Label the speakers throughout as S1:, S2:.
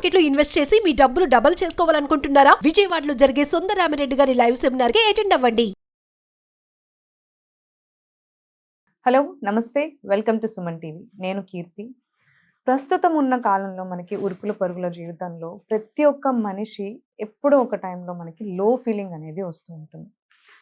S1: మార్కెట్లో ఇన్వెస్ట్ చేసి మీ డబ్బులు డబుల్ చేసుకోవాలనుకుంటున్నారా? విజయవాడలో జరిగే సుందరామిరెడ్డి గారి లైవ్ సెమినార్కి అటెండ్ అవ్వండి.
S2: హలో నమస్తే. Welcome to Suman TV. నేను కీర్తి. ప్రస్తుతం ఉన్న కాలంలో మనకి ఉరుకుల పరుగుల జీవితంలో ప్రతి ఒక్క మనిషి ఎప్పుడో ఒక టైంలో మనకి లో ఫీలింగ్ అనేది వస్తూ ఉంటుంది.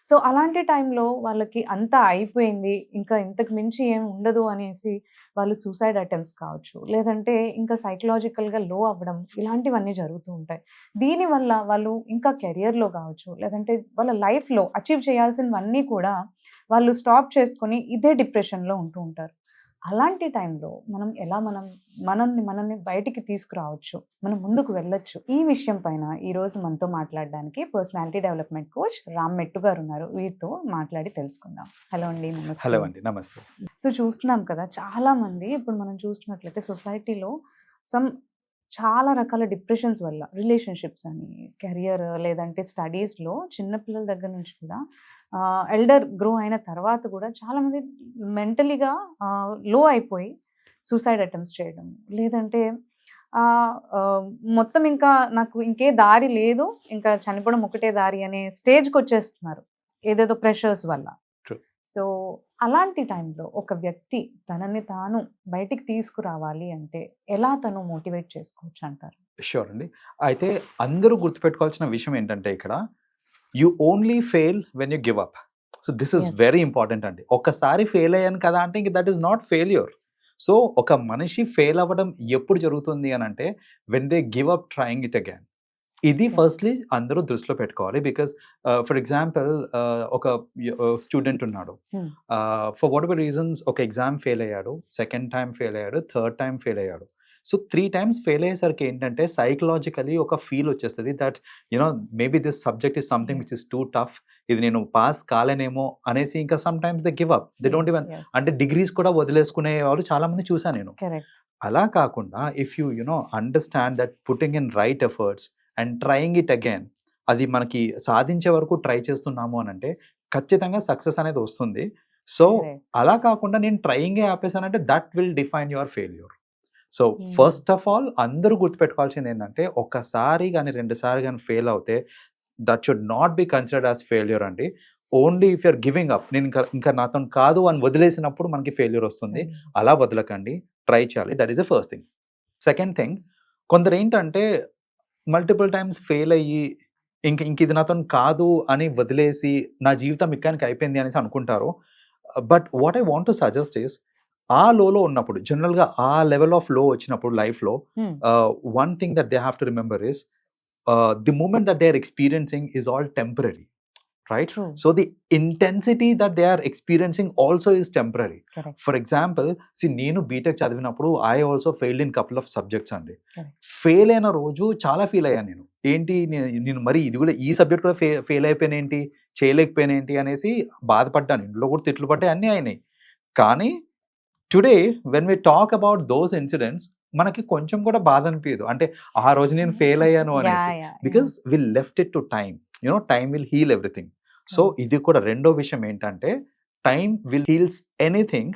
S2: సో అలాంటి టైంలో వాళ్ళకి అంతా అయిపోయింది ఇంకా ఇంతకు మించి ఏం ఉండదు అనేసి వాళ్ళు సూసైడ్ అటెంప్ట్స్ కావచ్చు లేదంటే ఇంకా సైకలాజికల్గా లో అవ్వడం ఇలాంటివన్నీ జరుగుతూ ఉంటాయి. దీనివల్ల వాళ్ళు ఇంకా కెరియర్లో కావచ్చు లేదంటే వాళ్ళ లైఫ్లో అచీవ్ చేయాల్సినవన్నీ కూడా వాళ్ళు స్టాప్ చేసుకొని ఇదే డిప్రెషన్లో ఉంటూ ఉంటారు. అలాంటి టైంలో మనం ఎలా మనం మనల్ని మనల్ని బయటికి తీసుకురావచ్చు మనం ముందుకు వెళ్ళొచ్చు. ఈ విషయం పైన ఈ రోజు మనతో మాట్లాడడానికి పర్సనాలిటీ డెవలప్మెంట్ కోచ్ రామ్ మెట్టు గారు ఉన్నారు వీరితో మాట్లాడి తెలుసుకుందాం. హలో అండి నమస్తే.
S3: హలో అండి నమస్తే.
S2: సో చూస్తున్నాం కదా చాలా మంది ఇప్పుడు మనం చూసినట్లయితే సొసైటీలో సమ్ చాలా రకాల డిప్రెషన్స్ వల్ల రిలేషన్షిప్స్ అని కెరియర్ లేదంటే స్టడీస్లో చిన్నపిల్లల దగ్గర నుంచి కూడా ఎల్డర్ గ్రో అయిన తర్వాత కూడా చాలామంది మెంటలీగా లో అయిపోయి సూసైడ్ అటెంప్ట్స్ చేయడం లేదంటే మొత్తం ఇంకా నాకు ఇంకే దారి లేదు ఇంకా చనిపోవడం ఒకటే దారి అనే స్టేజ్కి వచ్చేస్తున్నారు ఏదేదో ప్రెషర్స్ వల్ల. సో అలాంటి టైంలో ఒక వ్యక్తి తనని తాను బయటికి తీసుకురావాలి అంటే ఎలా తను మోటివేట్ చేసుకోవచ్చు అంటారు?
S3: షూర్ అండి. అయితే అందరూ గుర్తుపెట్టుకోవాల్సిన విషయం ఏంటంటే ఇక్కడ you only fail when you give up. So this is. Very important అండి. ఒక్కసారి ఫెయిల్ అయ్యాను కదా అంటే ఇంక that is not failure. So ఒక మనిషి ఫెయిల్ అవ్వడం ఎప్పుడు జరుగుతుంది అని అంటే when they give up trying it again. ఇది. ఫస్ట్లీ అందరూ దృష్టిలో పెట్టుకోవాలి. బికాస్ ఫర్ ఎగ్జాంపుల్ ఒక స్టూడెంట్ ఉన్నాడు. ఫర్ వాట్ ఎవర్ రీజన్స్ ఒక ఎగ్జామ్ ఫెయిల్ అయ్యాడు సెకండ్ టైం ఫెయిల్ అయ్యాడు థర్డ్ టైం ఫెయిల్ అయ్యాడు. సో త్రీ టైమ్స్ ఫెయిల్ అయ్యేసరికి ఏంటంటే సైకలాజికలీ ఒక ఫీల్ వచ్చేస్తుంది that you know maybe this subject is something which is too tough ఇది నేను పాస్ కాలేనేమో అనేసి ఇంకా sometimes they give up. They don't even అంటే డిగ్రీస్ కూడా వదిలేసుకునే వాళ్ళు చాలా మంది చూసాను నేను అలా కాకుండా if you you know understand that putting in right efforts and trying it again. అది మనకి సాధించే వరకు ట్రై చేస్తున్నాము అని అంటే ఖచ్చితంగా సక్సెస్ అనేది వస్తుంది. సో అలా కాకుండా నేను ట్రయింగే ఆపేసానంటే that will define your failure. So
S2: Hmm.
S3: First of all అందరూ గుర్తుపెట్టుకోవాల్సింది ఏంటంటే ఒక్కసారి కానీ రెండుసారి కానీ ఫెయిల్ అవుతే that should not be considered as failure అండి. Only if you're giving up. నేను ఇంకా ఇంకా నాతో కాదు అని వదిలేసినప్పుడు మనకి ఫెయిల్యూర్ వస్తుంది. అలా వదలకండి. ట్రై చేయాలి. That is the first thing. Second thing కొందరు ఏంటంటే మల్టిపుల్ టైమ్స్ ఫెయిల్ అయ్యి ఇంక ఇంక ఇది నాతో కాదు అని వదిలేసి నా జీవితం ఇక్కానికి అయిపోయింది అనేసి అనుకుంటారు. But what I want to suggest is ఆ లోలో ఉన్నప్పుడు జనరల్గా ఆ లెవెల్ ఆఫ్లో వచ్చినప్పుడు లైఫ్లో one thing that they have to remember is the moment that they are experiencing is all temporary right
S2: true
S3: so the intensity that they are experiencing also is temporary
S2: correct
S3: for example see నేను B Tech చదివినప్పుడు I also failed in couple of subjects అండి.
S2: Correct.
S3: Fail అయిన రోజు చాలా feel అయ్యాను నేను. ఏంటి నేను మరి ఇది కూడా ఈ సబ్జెక్ట్ కూడా ఫెయిల్ ఫెయిల్ అయిపోయిన ఏంటి? చేయలేకపోయిన ఏంటి? అనేసి బాధపడ్డాను. ఇంట్లో కూడా తిట్లు పట్టాయి అన్నీ అయినాయి. కానీ today when we talk about those incidents మనకి కొంచెం కూడా బాధ అనిపించదు అంటే ఆ రోజు నేను ఫెయిల్ అయ్యాను అనేసి. Because will left it to time you know time will heal everything so ఇది కూడా రెండో విషయం ఏంటంటే time will heals anything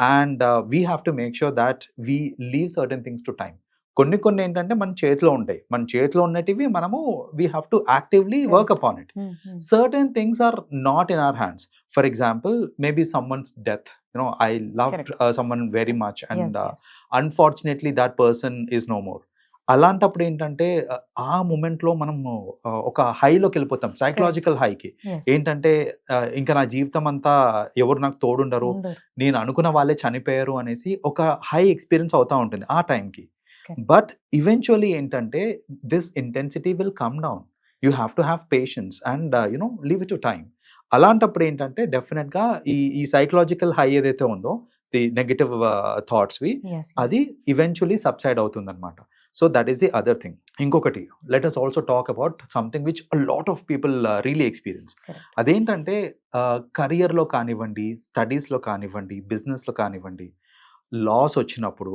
S3: and we have to make sure that we leave certain things to time కొన్ని కొన్ని ఏంటంటే మన చేతిలో ఉంటాయి. మన చేతిలో ఉన్నటివి మనము we have to actively work upon it certain things are not in our hands for example maybe someone's death
S2: you know
S3: I love someone very much and unfortunately that person is no more అలాంటప్పుడు ఏంటంటే ఆ మూమెంట్లో మనం ఒక హైలోకి వెళ్ళిపోతాం. Psychological హైకి. ఏంటంటే ఇంకా నా జీవితం అంతా ఎవరు నాకు తోడుండరు. నేను అనుకున్న వాళ్ళే చనిపోయారు అనేసి ఒక హై ఎక్స్పీరియన్స్ అవుతా ఉంటుంది ఆ టైంకి. బట్ ఈవెన్చువలీ ఏంటంటే this intensity will come down. You have to have patience and you know leave to time అలాంటప్పుడు ఏంటంటే డెఫినెట్గా ఈ ఈ సైకలాజికల్ హై ఏదైతే ఉందో ది నెగటివ్ థాట్స్వి అది ఈవెన్చువలీ సబ్సైడ్ అవుతుంది అనమాట so that is the other thing ఇంకొకటి let us also talk about something which a lot of people really experience. అదేంటంటే కరియర్లో కానివ్వండి స్టడీస్లో కానివ్వండి బిజినెస్లో కానివ్వండి లాస్ వచ్చినప్పుడు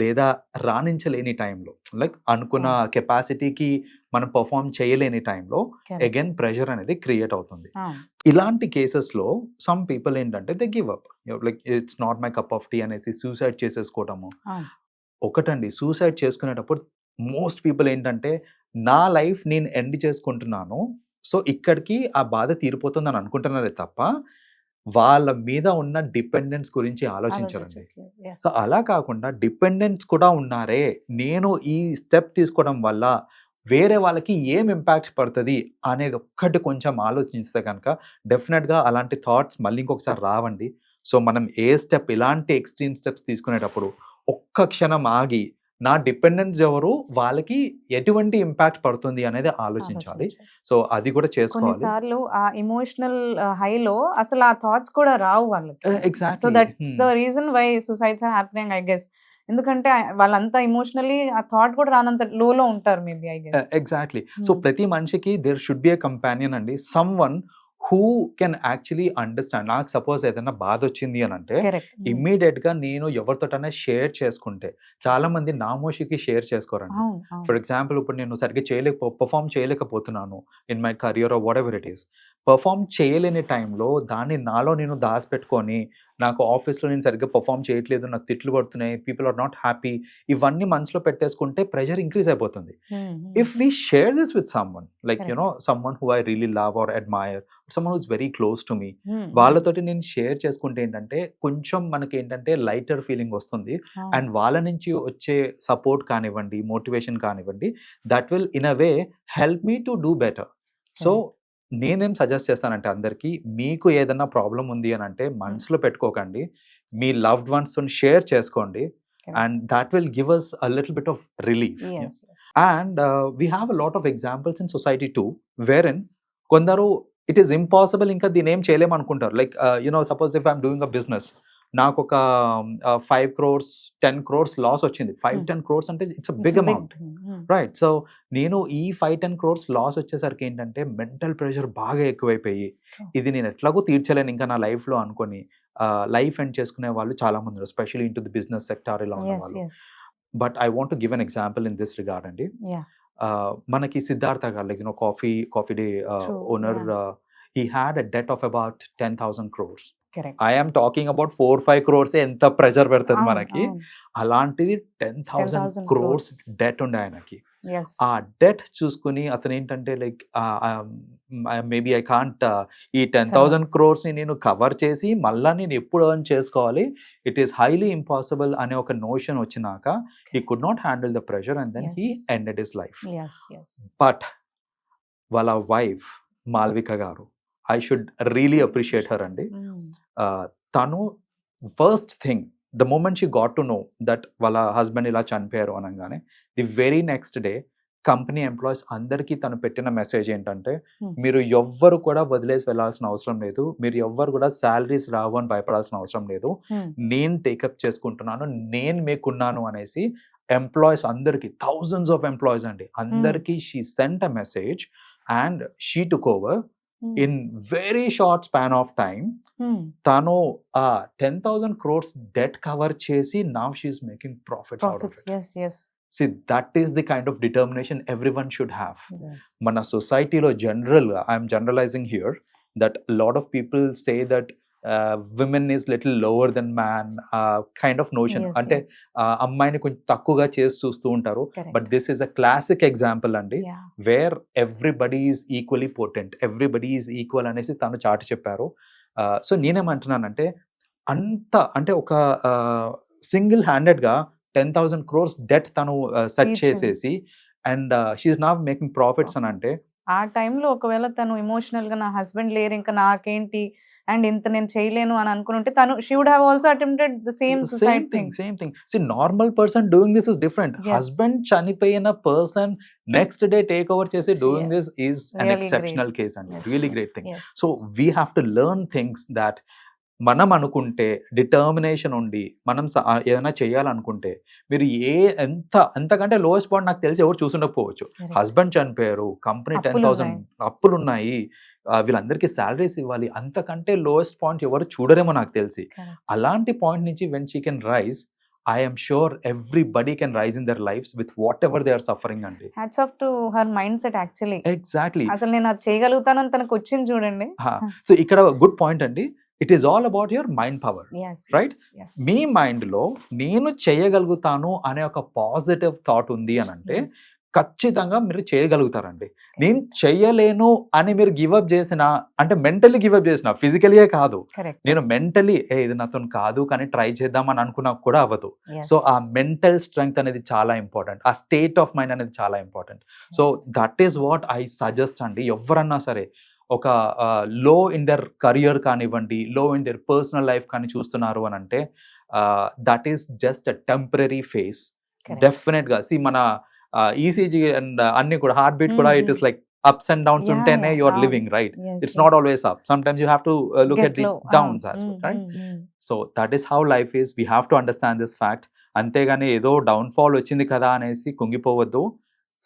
S3: లేదా రాణించలేని టైంలో లైక్ అనుకున్న కెపాసిటీకి మనం పర్ఫామ్ చేయలేని టైంలో అగైన్ ప్రెషర్ అనేది క్రియేట్ అవుతుంది. ఇలాంటి కేసెస్లో సమ్ పీపుల్ ఏంటంటే they give up like it's not my cup of tea అనేసి సూసైడ్ చేసేసుకోవటము. ఒకటండి సూసైడ్ చేసుకునేటప్పుడు మోస్ట్ పీపుల్ ఏంటంటే నా లైఫ్ నేను ఎండ్ చేసుకుంటున్నాను సో ఇక్కడికి ఆ బాధ తీరిపోతుందని అనుకుంటున్నారే తప్ప వాళ్ళ మీద ఉన్న డిపెండెన్స్ గురించి.
S2: Yes.
S3: సో అలా కాకుండా డిపెండెంట్స్ కూడా ఉన్నారే నేను ఈ స్టెప్ తీసుకోవడం వల్ల వేరే వాళ్ళకి ఏం ఇంపాక్ట్ పడుతుంది అనేది ఒక్కటి కొంచెం ఆలోచిస్తే కనుక డెఫినెట్గా అలాంటి థాట్స్ మళ్ళీ ఇంకొకసారి రావండి సో మనం ఏ స్టెప్ ఇలాంటి ఎక్స్ట్రీమ్ స్టెప్స్ తీసుకునేటప్పుడు ఒక్క క్షణం ఆగి నా డిపెండెన్స్ ఎవరు వాళ్ళకి ఎటువంటి ఇంపాక్ట్ పడుతుంది అనేది ఆలోచించాలి. సో అది కూడా చేసుకోవాలి.
S2: కొన్నిసార్లు ఆ ఇమోషనల్ హైలో అసలు ఆ థాట్స్ కూడా రావు వాళ్ళకి. So
S3: exactly
S2: that's the reason why suicides are happening I guess ఎందుకంటే వాళ్ళంతా ఇమోషనల్లీ ఆ థాట్ కూడా రానంత లోలో ఉంటారు maybe I guess
S3: exactly so ప్రతి మనిషికి there should be a companion అండి. Someone who can actually understand నాకు సపోజ్ ఏదైనా బాధ వచ్చింది అని అంటే ఇమ్మీడియట్గా నేను ఎవరితోటైనా షేర్ చేసుకుంటే చాలా మంది నామోషికి షేర్ చేసుకోరండి. ఫర్ ఎగ్జాంపుల్ ఇప్పుడు నేను సరిగ్గా చేయలేక పర్ఫామ్ చేయలేకపోతున్నాను in my career whatever it is perform చేయలేని టైంలో దాన్ని నాలో నేను దాచిపెట్టుకొని నాకు ఆఫీస్లో నేను సరిగ్గా పర్ఫామ్ చేయట్లేదు నాకు తిట్లు పడుతున్నాయి పీపుల్ ఆర్ నాట్ హ్యాపీ ఇవన్నీ మనసులో పెట్టేసుకుంటే ప్రెషర్ ఇంక్రీజ్ అయిపోతుంది with someone like you
S2: Correct.
S3: know someone who i really love or admire someone who's very close to me
S2: Hmm, hmm.
S3: వాళ్ళతోటి నేను షేర్ చేసుకుంటే ఏంటంటే కొంచెం మనకి ఏంటంటే లైటర్ ఫీలింగ్ వస్తుంది. అండ్ వాళ్ళ నుంచి వచ్చే సపోర్ట్ కానివ్వండి మోటివేషన్ కానివ్వండి that will in a way help me to do better so నేనేం సజెస్ట్ చేస్తానంటే అందరికీ మీకు ఏదైనా ప్రాబ్లం ఉంది అని అంటే మనసులో పెట్టుకోకండి. మీ లవ్డ్ వన్స్ షేర్ చేసుకోండి. And that will give us a little bit of relief. And we have a lot of examples in society too wherein కొందరు ఇట్ ఈస్ ఇంపాసిబుల్ ఇంకా దీని ఏం చేయలేము అనుకుంటారు like you know suppose if I'm doing a business నాకు ఒక five crores ten crores loss వచ్చింది five. Ten crores అంటే it's a big amount. Right so నేను ఈ ఫైవ్ టెన్ క్రోర్స్ లాస్ వచ్చేసరికి ఏంటంటే మెంటల్ ప్రెషర్ బాగా ఎక్కువైపోయి. ఇది నేను ఎట్లాగో తీర్చలేను ఇంకా నా లైఫ్లో అనుకొని లైఫ్ ఎండ్ చేసుకునే వాళ్ళు చాలా మంది specially into the business sector ఇలా ఉన్న వాళ్ళు. But I want give an example in this regard అండి మనకి సిద్ధార్థ గారు like you know coffee coffee day owner he had a debt of about ten thousand crores. I'm talking about four five crores ఎంత pressure పెడుతుంది మనకి. అలాంటిది ten thousand
S2: 10,000
S3: crores. Debt ఉండే ఆయనకి
S2: Yes.
S3: ఆ డెట్ చూసుకుని అతను ఏంటంటే లైక్ మేబీ ఐ కాంట్ ఈ టెన్ థౌసండ్ క్రోర్స్ని నేను కవర్ చేసి మళ్ళా నేను ఎప్పుడు ఎర్న్ చేసుకోవాలి ఇట్ ఈస్ హైలీ ఇంపాసిబుల్ అనే ఒక నోషన్ వచ్చినాక he could not handle the pressure and then he. Ended his life
S2: Yes, yes.
S3: But వాళ్ళ వైఫ్ మాల్విక గారు I should really appreciate her అండి
S2: Hmm.
S3: తను first thing the moment she got to know that వాళ్ళ husband ఇలా చనిపోయారు అనగానే the very next day company employees అందరికీ తను పెట్టిన మెసేజ్ ఏంటంటే
S2: Hmm.
S3: మీరు ఎవ్వరు కూడా వదిలేసి వెళ్ళాల్సిన అవసరం లేదు మీరు ఎవ్వరు కూడా శాలరీస్ రావు అని భయపడాల్సిన అవసరం లేదు
S2: Hmm.
S3: నేను టేకప్ చేసుకుంటున్నాను నేను మీకున్నాను అనేసి ఎంప్లాయీస్ అందరికి థౌజండ్స్ ఆఫ్ ఎంప్లాయీస్ అండి అందరికీ she sent a message and she took over
S2: Hmm.
S3: In very short span of time. తను ఆ ten thousand crores debt cover చేసి now she's making profits out of. It. See that is the kind of determination everyone should have. మన సొసైటీలో జనరల్గా I'm generalizing here that lot of people say that women is little lower than man kind of notion అంటే అమ్మాయిని కొంచెం తక్కువగా చేసి చూస్తూ ఉంటారు. But this is a classic example అండి. Where everybody is equally potent everybody is equal అనేసి తను చాటి చెప్పారు సో నేనేమంటున్నానంటే అంత అంటే ఒక సింగిల్ హ్యాండెడ్గా టెన్ థౌసండ్ క్రోర్స్ డెట్ తను సెట్. చేసేసి and she's now making profits అని అంటే
S2: ఆ టైంలో ఒకవేళ తను ఎమోషనల్గా నా హస్బెండ్ లేరు ఇంకా నాకేంటి అండ్ ఇంత నేను చేయలేను అని అనుకుని ఉంటే తను she would have also attempted the same
S3: same thing same thing see normal person doing this is different. Husband చనిపోయిన person next day take over చేసి doing. This is an exceptional. Case అండి. Really great thing. So we have to learn things that మనం అనుకుంటే determination ఉండి మనం ఏదైనా చేయాలనుకుంటే మీరు ఏ ఎంత అంతకంటే లోయెస్ట్ పాయింట్ నాకు తెలిసి ఎవరు చూసుండకపోవచ్చు. హస్బెండ్ చనిపోయారు కంపెనీ టెన్ థౌసండ్ అప్పులు ఉన్నాయి వీళ్ళందరికీ శాలరీస్ ఇవ్వాలి అంతకంటే లోయెస్ట్ పాయింట్ ఎవరు చూడరేమో నాకు తెలిసి. అలాంటి పాయింట్ నుంచి when she can rise I'm sure everybody can rise in their lives with whatever they are suffering అండి
S2: hats off to her mindset actually
S3: exactly
S2: అసలు నేను అది చేయగలుగుతానని తనకు వచ్చింది చూడండి.
S3: సో ఇక్కడ గుడ్ పాయింట్ అండి. It is all about your mind power
S2: yes.
S3: మీ మైండ్లో నేను చేయగలుగుతాను అనే ఒక పాజిటివ్ థాట్ ఉంది అని అంటే. ఖచ్చితంగా మీరు చేయగలుగుతారండి. నేను చెయ్యలేను అని మీరు గివప్ చేసిన అంటే మెంటలీ గివప్ చేసిన ఫిజికలీయే కాదు. నేను మెంటలీ ఏ ఇది నాతో కాదు కానీ ట్రై చేద్దామని అనుకున్నా కూడా అవ్వదు. సో ఆ మెంటల్ స్ట్రెంగ్త్ అనేది చాలా ఇంపార్టెంట్ ఆ స్టేట్ ఆఫ్ మైండ్ అనేది చాలా important so that is what I suggest అండి. ఎవరన్నా సరే ఒక లో ఇన్ దర్ కెరియర్ కానివ్వండి లో ఇన్ దర్ పర్సనల్ లైఫ్ కానీ చూస్తున్నారు అని అంటే that is just a temporary phase
S2: Correct.
S3: డెఫినెట్గా సి మన ఈసీజీ అండ్ అన్ని కూడా హార్ట్ బీట్ కూడా it. Is like ups and downs ఉంటేనే you are. Living right it's. Not always up sometimes you have to look at the. Downs as well right. So that is how life is we have to understand this fact అంతేగాని ఏదో downfall వచ్చింది కదా అనేసి కుంగిపోవద్దు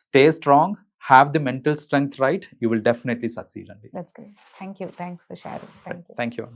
S3: stay strong have the mental strength right, you will definitely succeed. Andy.
S2: That's great. Thank you. Thanks for sharing. Thank you.
S3: Thank you.